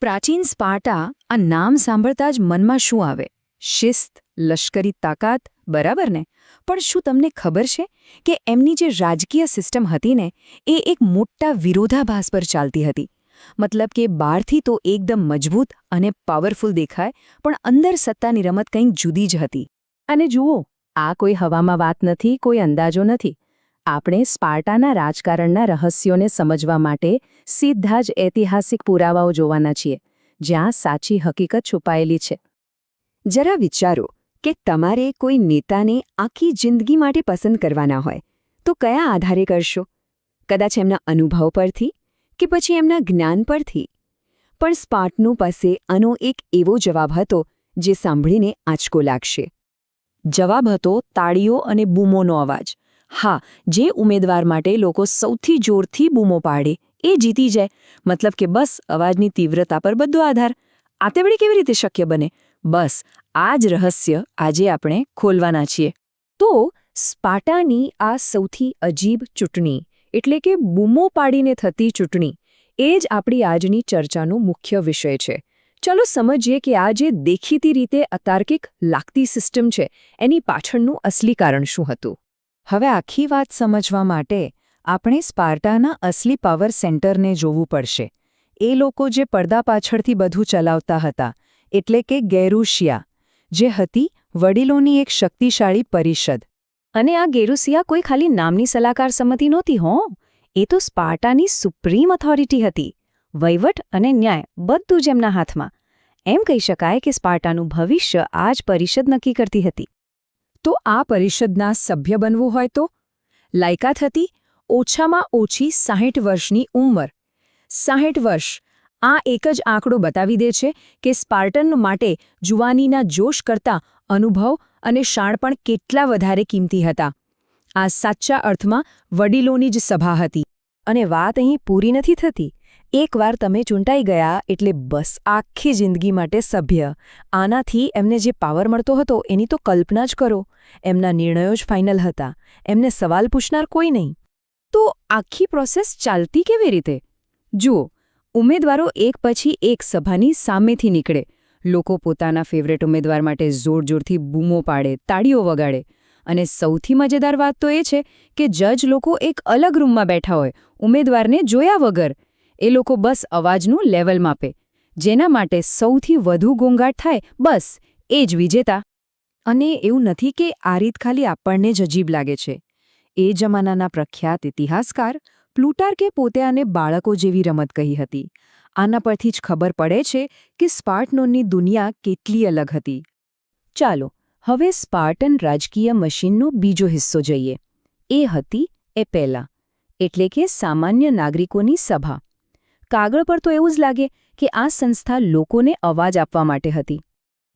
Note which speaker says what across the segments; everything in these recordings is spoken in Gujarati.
Speaker 1: પ્રાચીન સ્પાર્ટા આ નામ સાંભળતા જ મનમાં શું આવે? શિસ્ત, લશ્કરી તાકાત, બરાબર ને? પણ શું તમને ખબર છે કે એમની જે રાજકીય સિસ્ટમ હતી ને, એ એક મોટા વિરોધાભાસ પર ચાલતી હતી? મતલબ કે બહારથી તો એકદમ મજબૂત અને પાવરફુલ દેખાય, પણ અંદર સત્તાની રમત કંઈક જુદી જ હતી.
Speaker 2: અને જુઓ, આ કોઈ હવામાં વાત નથી, કોઈ અંદાજો નથી. આપણે સ્પાર્ટાના રાજકારણના રહસ્યોને સમજવા માટે સીધા જ ઐતિહાસિક પુરાવાઓ જોવાના છીએ, જ્યાં સાચી હકીકત છુપાયેલી છે.
Speaker 1: જરા વિચારો કે તમારે કોઈ નેતાને આખી જિંદગી માટે પસંદ કરવાના હોય, તો કયા આધારે કરશો? કદાચ એમના અનુભવ પરથી કે પછી એમના જ્ઞાન પરથી? પણ સ્પાર્ટનું પાસે આનો એક એવો જવાબ હતો, જે સાંભળીને આંચકો લાગશે.
Speaker 2: જવાબ હતો તાળીઓ અને બૂમોનો અવાજ. હા, જે ઉમેદવાર માટે લોકો સૌથી જોરથી બૂમો પાડે, એ જીતી જાય. મતલબ કે બસ, અવાજની તીવ્રતા પર બધો આધાર. આતેવડી કેવી રીતે શક્ય બને? બસ, આ જ રહસ્ય આજે આપણે ખોલવાના છીએ.
Speaker 1: તો, સ્પાટાની આ સૌથી અજીબ ચૂંટણી, એટલે કે બૂમો પાડીને થતી ચૂંટણી, એ જ આપણી આજની ચર્ચાનો મુખ્ય વિષય છે. ચાલો સમજીએ કે આ જે દેખીતી રીતે અતાર્કિક લાગતી સિસ્ટમ છે, એની પાછળનું અસલી કારણ શું હતું?
Speaker 2: હવે આખી વાત સમજવા માટે આપણે સ્પાર્ટાના અસલી પાવર સેન્ટરને જોવું પડશે. એ લોકો જે પડદા પાછળથી બધું ચલાવતા હતા, એટલે કે ગેરુશિયા જે હતી વડીલોની એક શક્તિશાળી પરિષદ.
Speaker 1: અને આ ગેરુસિયા કોઈ ખાલી નામની સલાહકાર સંમતિ નહોતી, હો? એ તો સ્પાર્ટાની સુપ્રીમ ઓથોરિટી હતી, વહીવટ અને ન્યાય બધું જ એમના હાથમાં. એમ કહી શકાય કે સ્પાર્ટાનું ભવિષ્ય આ જ પરિષદ નક્કી કરતી હતી. તો આ પરિષદના સભ્ય બનવું હોય તો? લાયકાત હતી ઓછામાં ઓછી સાહીઠ વર્ષની ઉંમર. સાહીઠ વર્ષ આ એક જ આંકડો બતાવી દે છે કે સ્પાર્ટન માટે જુવાનીના જોશ કરતાં અનુભવ અને શાણપણ કેટલા વધારે કિંમતી હતા. આ સાચા અર્થમાં વડીલોની જ સભા હતી. અને વાત અહીં પૂરી નથી થતી. એકવાર તમે ચૂંટાઈ ગયા એટલે બસ આખી જિંદગી માટે સભ્ય. આનાથી એમને જે પાવર મળતો હતો એની તો કલ્પના જ કરો. એમના નિર્ણયો જ ફાઇનલ હતા. એમને સવાલ પૂછનાર કોઈ નહીં. તો આખી પ્રોસેસ ચાલતી કેવી રીતે? જુઓ, ઉમેદવારો એક પછી એક સભાની સામેથી નીકળે. લોકો પોતાના ફેવરેટ ઉમેદવાર માટે જોરજોરથી બૂમો પાડે, તાળીઓ વગાડે. અને સૌથી મજેદાર વાત તો એ છે કે જજ લોકો એક અલગ રૂમમાં બેઠા હોય. ઉમેદવારને જોયા વગર. એ લોકો બસ અવાજનું લેવલ માપે. જેના માટે સૌથી વધુ ગોંગાટ થાય, બસ, એ જ વિજેતા. અને એવું નથી કે આ રીત ખાલી આપણને જ અજીબ લાગે છે. એ જમાનાના પ્રખ્યાત ઇતિહાસકાર પ્લુટાર્કે પોતે આને બાળકો જેવી રમત કહી હતી. આના પરથી જ ખબર પડે છે કે સ્પાર્ટનોની દુનિયા કેટલી અલગ હતી. ચાલો, હવે સ્પાર્ટન રાજકીય મશીનનો બીજો હિસ્સો જઈએ. એ હતી એપેલા એટલે કે સામાન્ય નાગરિકોની સભા. કાગળ પર તો એવું જ લાગે કે આ સંસ્થા લોકોને અવાજ આપવા માટે હતી.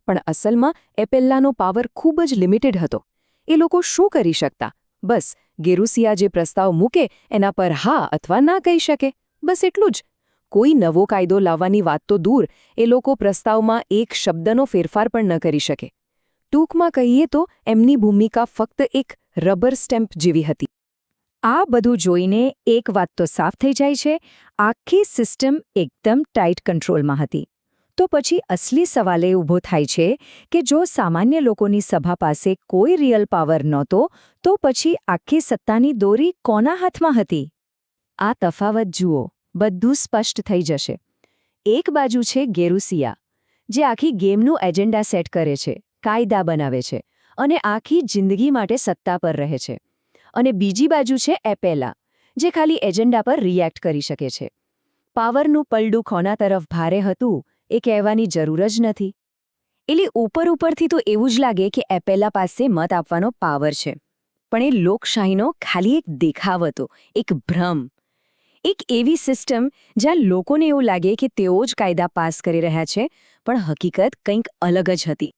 Speaker 1: પણ અસલમાં એપેલ્લાનો પાવર ખૂબ જ લિમિટેડ હતો. એ લોકો શું કરી શકતા? બસ, ગેરુસિયા જે પ્રસ્તાવ મૂકે એના પર હા અથવા ના કહી શકે. બસ એટલું જ. કોઈ નવો કાયદો લાવવાની વાત તો દૂર. એ લોકો પ્રસ્તાવમાં એક શબ્દનો ફેરફાર પણ ન કરી શકે. ટૂંકમાં કહીએ તો એમની ભૂમિકા ફક્ત એક રબર સ્ટેમ્પ જેવી હતી. આ બધું જોઈને એક વાત તો સાફ થઈ જાય છે, આખી સિસ્ટમ એકદમ ટાઇટ કંટ્રોલમાં હતી. તો પછી અસલી સવાલ એ ઊભો થાય છે કે જો સામાન્ય લોકોની સભા પાસે કોઈ રિયલ પાવર નહોતો, તો પછી આખી સત્તાની દોરી કોના હાથમાં હતી? આ તફાવત જુઓ, બધું સ્પષ્ટ થઈ જશે. એક બાજુ છે ગેરુસિયા જે આખી ગેમનું એજન્ડા સેટ કરે છે, કાયદા બનાવે છે અને આખી જિંદગી માટે સત્તા પર રહે છે. અને બીજી બાજુ છે એપેલા, જે ખાલી એજન્ડા પર રિએક્ટ કરી શકે છે. પાવરનું પલડું ખોના તરફ ભારે હતું, એ કહેવાની જરૂર જ નથી. એટલે ઉપર ઉપરથી તો એવું જ લાગે કે એપેલા પાસે મત આપવાનો પાવર છે. પણ એ લોકશાહીનો ખાલી એક દેખાવ હતો, એક ભ્રમ. એક એવી સિસ્ટમ જ્યાં લોકોને એવું લાગે કે તેઓ જ કાયદા પાસ કરી રહ્યા છે, પણ હકીકત કંઈક અલગ જ હતી.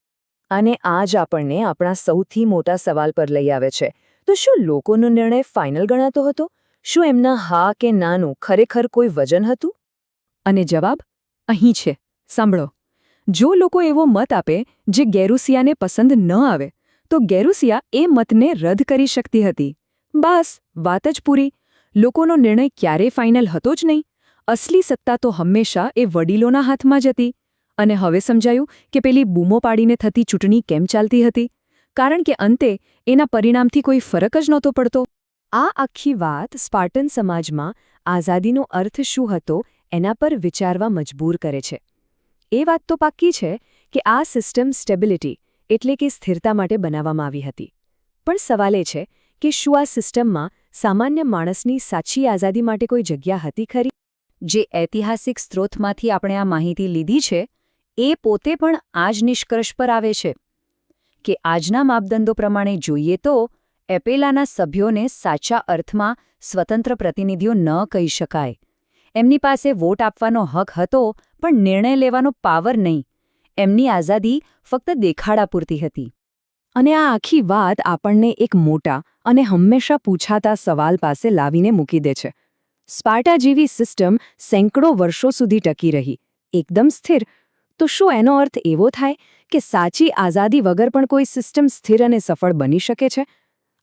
Speaker 1: અને આ જ આપણને આપણા સૌથી મોટા સવાલ પર લઈ આવે છે તો શું લોકોનો નિર્ણય ફાઇનલ ગણાતો હતો? શું એમના હા કે નાનું ખરેખર કોઈ વજન હતું? અને જવાબ, અહીં છે. સાંભળો. જો લોકો એવો મત આપે જે ગેરુસિયાને પસંદ ન આવે, તો ગેરુસિયા એ મતને રદ કરી શકતી હતી. બસ, વાત જ પૂરી. લોકોનો નિર્ણય ક્યારેય ફાઇનલ હતો જ નહીં.
Speaker 2: અસલી સત્તા તો હંમેશા એ વડીલોના હાથમાં જ હતી. અને હવે સમજાયું કે પેલી બૂમો પાડીને થતી ચૂંટણી કેમ ચાલતી હતી? કારણ કે અંતે એના પરિણામથી કોઈ ફરક જ નહોતો પડતો.
Speaker 1: આ આખી વાત સ્પાર્ટન સમાજમાં આઝાદીનો અર્થ શું હતો એના પર વિચારવા મજબૂર કરે છે. એ વાત તો પાક્કી છે કે આ સિસ્ટમ સ્ટેબિલિટી એટલે કે સ્થિરતા માટે બનાવવામાં આવી હતી. પણ સવાલ એ છે કે શું આ સિસ્ટમમાં સામાન્ય માણસની સાચી આઝાદી માટે કોઈ જગ્યા હતી ખરી?
Speaker 2: જે ઐતિહાસિક સ્ત્રોતમાંથી આપણે આ માહિતી લીધી છે, એ પોતે પણ આ જ નિષ્કર્ષ પર આવે છે. કે આજના માપદંડો પ્રમાણે જોઈએ તો, એપેલાના સભ્યોને સાચા અર્થમાં સ્વતંત્ર પ્રતિનિધિઓ ન કહી શકાય. એમની પાસે વોટ આપવાનો હક હતો, પણ નિર્ણય લેવાનો પાવર નહીં. એમની આઝાદી ફક્ત દેખાડા પૂરતી હતી. અને આ આખી વાત આપણને એક મોટા અને હંમેશા પૂછાતા સવાલ પાસે લાવીને મૂકી દે છે. સ્પાર્ટા જેવી સિસ્ટમ સેંકડો વર્ષો સુધી ટકી રહી. એકદમ સ્થિર. તો શું એનો અર્થ એવો થાય કે સાચી આઝાદી વગર પણ કોઈ સિસ્ટમ સ્થિર અને સફળ બની શકે છે?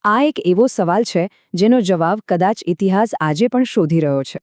Speaker 2: આ એક એવો સવાલ છે જેનો જવાબ કદાચ ઇતિહાસ આજે પણ શોધી રહ્યો છે.